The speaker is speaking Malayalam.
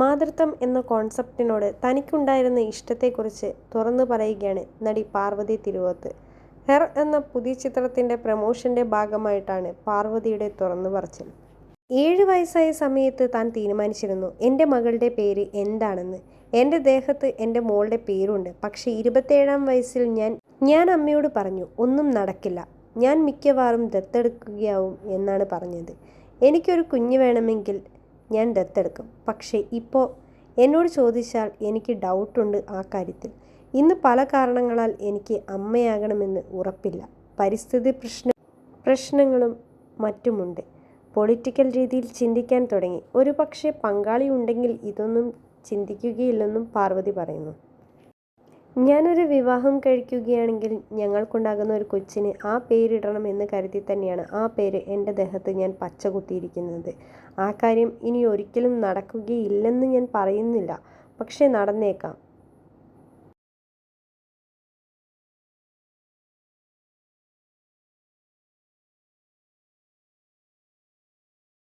മാതൃത്വം എന്ന കോൺസെപ്റ്റിനോട് തനിക്കുണ്ടായിരുന്ന ഇഷ്ടത്തെക്കുറിച്ച് തുറന്നു പറയുകയാണ് നടി പാർവതി തിരുവോത്ത്. ഹെർ എന്ന പുതിയ ചിത്രത്തിന്റെ പ്രമോഷന്റെ ഭാഗമായിട്ടാണ് പാർവതിയുടെ തുറന്നു പറച്ചിൽ ഏഴ് വയസ്സായ സമയത്ത് താൻ തീരുമാനിച്ചിരുന്നു എന്റെ മകളുടെ പേര് എന്താണെന്ന്. എന്റെ ദേഹത്ത് എന്റെ മോളുടെ പേരുണ്ട്. പക്ഷേ ഇരുപത്തേഴാം വയസ്സിൽ ഞാൻ ഞാൻ അമ്മയോട് പറഞ്ഞു ഒന്നും നടക്കില്ല. ഞാൻ മിക്കവാറും ദത്തെടുക്കുകയാവും എന്നാണ് പറഞ്ഞത്. എനിക്കൊരു കുഞ്ഞ് വേണമെങ്കിൽ ഞാൻ ദത്തെടുക്കും. പക്ഷേ ഇപ്പോൾ എന്നോട് ചോദിച്ചാൽ എനിക്ക് ഡൗട്ടുണ്ട് ആ കാര്യത്തിൽ. ഇന്ന് പല കാരണങ്ങളാൽ എനിക്ക് അമ്മയാകണമെന്ന് ഉറപ്പില്ല. പരിസ്ഥിതി പ്രശ്ന പ്രശ്നങ്ങളും മറ്റുമുണ്ട്. പൊളിറ്റിക്കൽ രീതിയിൽ ചിന്തിക്കാൻ തുടങ്ങി. ഒരുപക്ഷേ പങ്കാളി ഉണ്ടെങ്കിൽ ഇതൊന്നും ചിന്തിക്കുകയില്ലെന്നും പാർവതി പറയുന്നു. ഞാൻ ഒരു വിവാഹം കഴിക്കുകയാണെങ്കിൽ ഞങ്ങൾക്കുണ്ടാകുന്ന ഒരു കൊച്ചിന് ആ പേരിടണം എന്ന് കരുതി തന്നെയാണ് ആ പേര് എന്റെ ദേഹത്ത് ഞാൻ പച്ച കുത്തിയിരിക്കുന്നത്. ആ കാര്യം ഇനി ഒരിക്കലും നടക്കുകയില്ലെന്ന് ഞാൻ പറയുന്നില്ല. പക്ഷേ നടന്നേക്കാം.